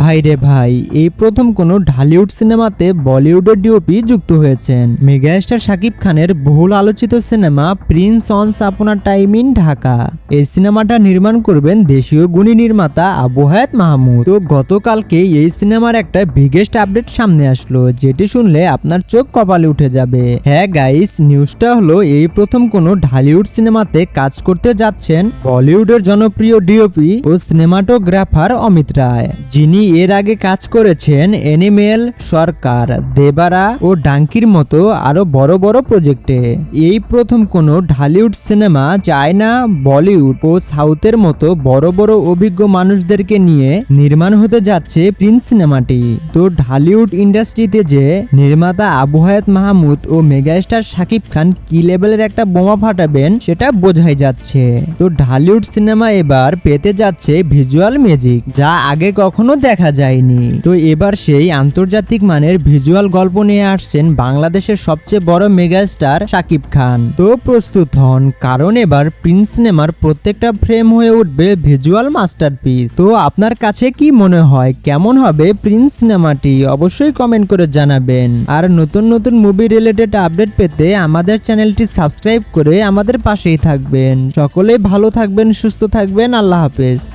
ভাই রে ভাই, এই প্রথম কোনো ঢালিউড সিনেমাতে বলিউডের ডিওপি যুক্ত হয়েছেন। মেগাস্টার শাকিব খানের বহুল আলোচিত সিনেমা প্রিন্স অনস আপনার টাইম ইন ঢাকা। এই সিনেমাটা নির্মাণ করবেন দেশীয় গুণী নির্মাতা আবু হায়াত মাহমুদ। তো গতকালকে এই সিনেমার একটা বিগেস্ট আপডেট সামনে আসলো, যেটি শুনলে আপনার চোখ কপালে উঠে যাবে। হ্যাঁ গাইস নিউজটা হলো এই প্রথম কোনো ঢালিউড সিনেমাতে কাজ করতে যাচ্ছেন বলিউডের জনপ্রিয় ডিওপি ও সিনেমাটোগ্রাফার অমিত রায়, যিনি এর আগে কাজ করেছেন এনিমেল সরকার, দেবারা ও ডাঙ্কির মতো আরও বড় বড় প্রজেক্টে। এই প্রথম কোনো ঢালিউড সিনেমা চায়না বলিউড ও সাউথের মতো বড় বড় অভিজ্ঞ মানুষদেরকে নিয়ে নির্মাণ হতে যাচ্ছে প্রিন্স সিনেমাটি। তো ঢালিউড ইন্ডাস্ট্রিতে যে নির্মাতা আবু মাহমুদ ও মেগাস্টার শাকিব খান কি লেভেলের একটা বোমা ফাটাবেন সেটা বোঝাই যাচ্ছে। তো ঢালিউড সিনেমা এবার পেতে যাচ্ছে ভিজুয়াল ম্যাজিক, যা আগে কখনো দেখা যায়নি। তো এবার সেই আন্তর্জাতিক মানের ভিজুয়াল গল্প নিয়ে আসছেন বাংলাদেশের সবচেয়ে বড় মেগাস্টার শাকিব খান। তো প্রস্তুত হন, কারণ এবার প্রিন্স সিনেমার প্রত্যেকটা ফ্রেম হয়ে উঠবে ভিজুয়াল মাস্টারপিস। তো আপনার কাছে কি মনে হয়, কেমন হবে প্রিন্স সিনেমাটি অবশ্যই কমেন্ট করে জানাবেন। আর নতুন নতুন মুভি রিলেটেড আপডেট পেতে আমাদের চ্যানেলটি সাবস্ক্রাইব করে আমাদের পাশেই থাকবেন। সকলেই ভালো থাকবেন, সুস্থ থাকবেন, আল্লাহ হাফেজ।